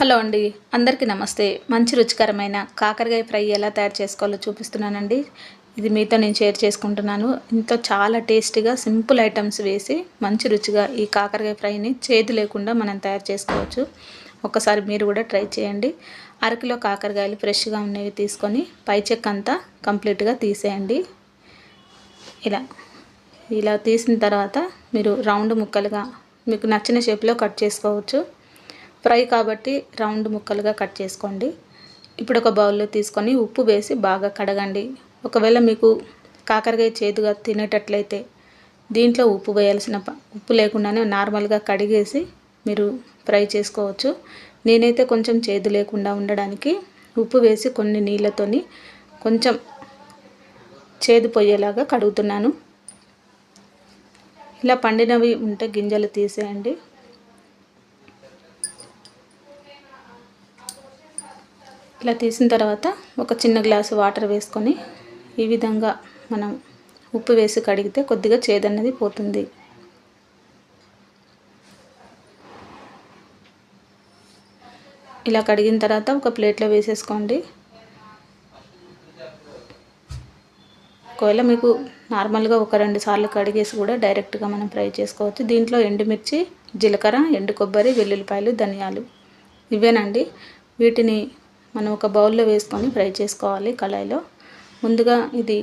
Hello అండి. అందరికీ నమస్తే. మంచి రుచికరమైన కాకరకాయ ఫ్రై ఎలా తయారు చేసుకోవాలో చూపిస్తున్నానండి. ఇది మీతో నేను షేర్ చేసుకుంటున్నాను. ఇంట్లో చాలా టేస్టీగా సింపుల్ ఐటమ్స్ వేసి మంచి రుచిగా ఈ కాకరకాయ ఫ్రైని చేదు లేకుండా మనం తయారు చేసుకోవచ్చు. ఒకసారి మీరు కూడా ట్రై చేయండి. అరకిలో కాకరకాయలు ఫ్రెష్గా ఉన్నవి తీసుకొని పై చెక్క అంతా కంప్లీట్గా తీసేయండి. ఇలా ఇలా తీసిన తర్వాత మీరు రౌండ్ ముక్కలుగా మీకు నచ్చిన షేప్లో కట్ చేసుకోవచ్చు. ఫ్రై కాబట్టి రౌండ్ ముక్కలుగా కట్ చేసుకోండి. ఇప్పుడు ఒక బౌల్లో తీసుకొని ఉప్పు వేసి బాగా కడగండి. ఒకవేళ మీకు కాకరకాయ చేదుగా తినేటట్లయితే దీంట్లో ఉప్పు వేయాల్సిన ఉప్పు లేకుండానే నార్మల్గా కడిగేసి మీరు ఫ్రై చేసుకోవచ్చు. నేనైతే కొంచెం చేదు లేకుండా ఉండడానికి ఉప్పు వేసి కొన్ని నీళ్ళతోని కొంచెం చేదు పోయేలాగా కడుగుతున్నాను. ఇలా పండినవి ఉంటే గింజలు తీసేయండి. ఇలా తీసిన తర్వాత ఒక చిన్న గ్లాసు వాటర్ వేసుకొని ఈ విధంగా మనం ఉప్పు వేసి కడిగితే కొద్దిగా చేదన్నది పోతుంది. ఇలా కడిగిన తర్వాత ఒక ప్లేట్లో వేసేసుకోండి. ఒకవేళ మీకు నార్మల్గా ఒక రెండు సార్లు కడిగేసి కూడా డైరెక్ట్గా మనం ఫ్రై చేసుకోవచ్చు. దీంట్లో ఎండుమిర్చి జీలకర్ర ఎండు కొబ్బరి వెల్లుల్లిపాయలు ధనియాలు ఇవేనండి. వీటిని మనం ఒక బౌల్లో వేసుకొని ఫ్రై చేసుకోవాలి కళాయిలో. ముందుగా ఇది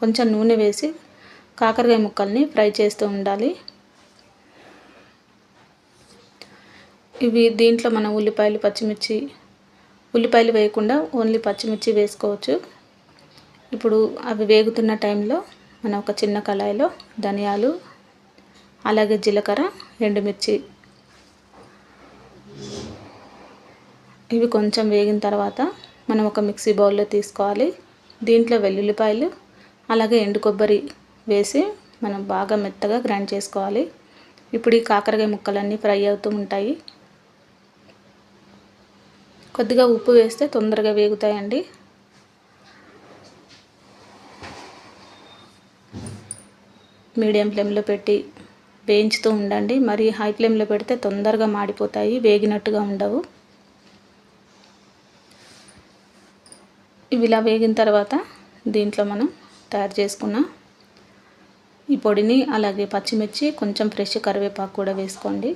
కొంచెం నూనె వేసి కాకరకాయ ముక్కల్ని ఫ్రై చేస్తూ ఉండాలి. ఇవి దీంట్లో మనం ఉల్లిపాయలు పచ్చిమిర్చి ఉల్లిపాయలు వేయకుండా ఓన్లీ పచ్చిమిర్చి వేసుకోవచ్చు. ఇప్పుడు అవి వేగుతున్న టైంలో మనం ఒక చిన్న కళాయిలో ధనియాలు అలాగే జీలకర్ర ఎండుమిర్చి ఇవి కొంచెం వేగిన తర్వాత మనం ఒక మిక్సీ బౌల్లో తీసుకోవాలి. దీంట్లో వెల్లుల్లిపాయలు అలాగే ఎండు కొబ్బరి వేసి మనం బాగా మెత్తగా గ్రైండ్ చేసుకోవాలి. ఇప్పుడు ఈ కాకరకాయ ముక్కలన్నీ ఫ్రై అవుతూ ఉంటాయి. కొద్దిగా ఉప్పు వేస్తే తొందరగా వేగుతాయండి. మీడియం ఫ్లేమ్లో పెట్టి వేయించుతూ ఉండండి. మరి హై ఫ్లేమ్లో పెడితే తొందరగా మాడిపోతాయి వేగినట్టుగా ఉండవు. ఇవి ఇలా వేగిన తర్వాత దీంట్లో మనం తయారు చేసుకున్న ఈ పొడిని అలాగే పచ్చిమిర్చి కొంచెం ఫ్రెష్ కరివేపాకు కూడా వేసుకోండి.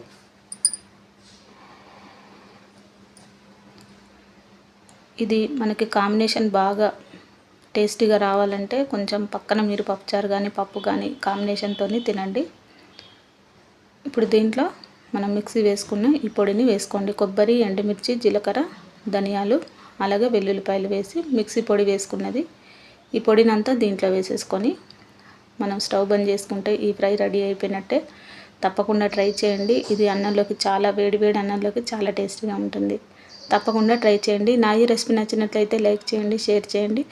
ఇది మనకి కాంబినేషన్ బాగా టేస్టీగా రావాలంటే కొంచెం పక్కన మీరు పప్పుచారు కానీ పప్పు కానీ కాంబినేషన్తో తినండి. ఇప్పుడు దీంట్లో మనం మిక్సీ వేసుకున్న ఈ పొడిని వేసుకోండి. కొబ్బరి ఎండుమిర్చి జీలకర్ర ధనియాలు అలాగే వెల్లుల్లిపాయలు వేసి మిక్సీ పొడి వేసుకున్నది. ఈ పొడినంతా దీంట్లో వేసేసుకొని మనం స్టవ్ బంద్ చేసుకుంటే ఈ ఫ్రై రెడీ అయిపోయినట్టే. తప్పకుండా ట్రై చేయండి. ఇది అన్నంలోకి చాలా వేడి వేడి అన్నంలోకి చాలా టేస్టీగా ఉంటుంది. తప్పకుండా ట్రై చేయండి. నా ఈ రెసిపీ నచ్చినట్లయితే లైక్ చేయండి షేర్ చేయండి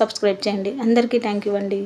సబ్స్క్రైబ్ చేయండి. అందరికీ థ్యాంక్ యూ అండి.